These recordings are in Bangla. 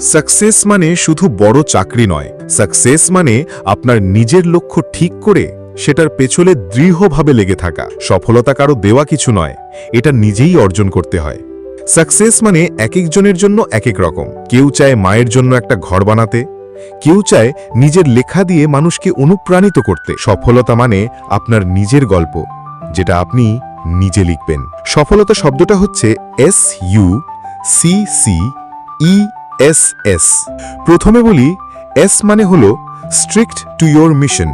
সাকসেস মানে শুধু বড় চাকরি নয়। সাকসেস মানে আপনার নিজের লক্ষ্য ঠিক করে সেটার পেছনে দৃঢ়ভাবে লেগে থাকা। সফলতা কারও দেওয়া কিছু নয়, এটা নিজেই অর্জন করতে হয়। সাকসেস মানে এক একজনের জন্য এক এক রকম। কেউ চায় মায়ের জন্য একটা ঘর বানাতে, কেউ চায় নিজের লেখা দিয়ে মানুষকে অনুপ্রাণিত করতে। সফলতা মানে আপনার নিজের গল্প, যেটা আপনি নিজে লিখবেন। সফলতা শব্দটা হচ্ছে S U C C E S S. প্রথমে বলি, এস মানে হল স্ট্রিক্ট টু ইয়োর মিশন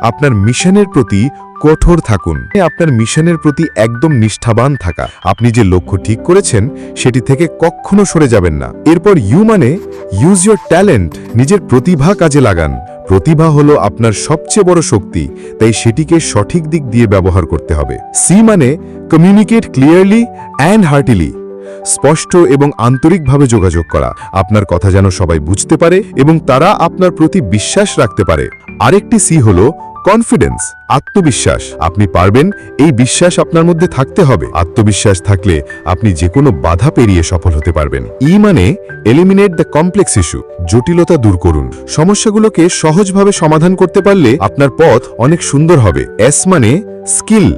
আপনার মিশনের প্রতি কঠোর থাকুন। আপনার মিশনের প্রতি একদম নিষ্ঠাবান থাকা। আপনি যে লক্ষ্য ঠিক করেছেন, সেটি থেকে কখনো সরে যাবেন না। এরপর ইউ মানে ইউজ ইয়োর ট্যালেন্ট নিজের প্রতিভা কাজে লাগান। প্রতিভা হলো আপনার সবচেয়ে বড় শক্তি, তাই সেটিকে সঠিক দিক দিয়ে ব্যবহার করতে হবে। সি মানে কমিউনিকেট ক্লিয়ারলি অ্যান্ড হার্টিলি স্পষ্ট এবং আন্তরিকভাবে যোগাযোগ করা। আপনার কথা যেন সবাই বুঝতে পারে এবং তারা আপনার প্রতি বিশ্বাস রাখতে পারে। আরেকটি সি হল কনফিডেন্স, আত্মবিশ্বাস। আপনি পারবেন এই বিশ্বাস আপনার মধ্যে থাকতে হবে। আত্মবিশ্বাস থাকলে আপনি যে কোনো বাধা পেরিয়ে সফল হতে পারবেন। ই মানে এলিমিনেট দ্য কমপ্লেক্স ইস্যু জটিলতা দূর করুন। সমস্যাগুলোকে সহজভাবে সমাধান করতে পারলে আপনার পথ অনেক সুন্দর হবে। এস মানে স্কিল,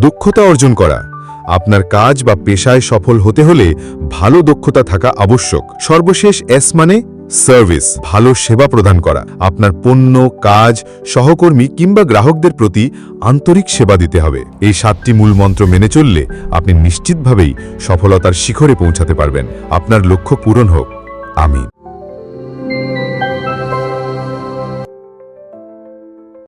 দক্ষতা অর্জন করা। আপনার কাজ বা পেশায় সফল হতে হলে ভালো দক্ষতা থাকা আবশ্যক। সর্বশেষ এস মানে সার্ভিস, ভালো সেবা প্রদান করা। আপনার পণ্য, কাজ, সহকর্মী কিংবা গ্রাহকদের প্রতি আন্তরিক সেবা দিতে হবে। এই সাতটি মূল মন্ত্র মেনে চললে আপনি নিশ্চিতভাবেই সফলতার শিখরে পৌঁছাতে পারবেন। আপনার লক্ষ্য পূরণ হোক। আমিন।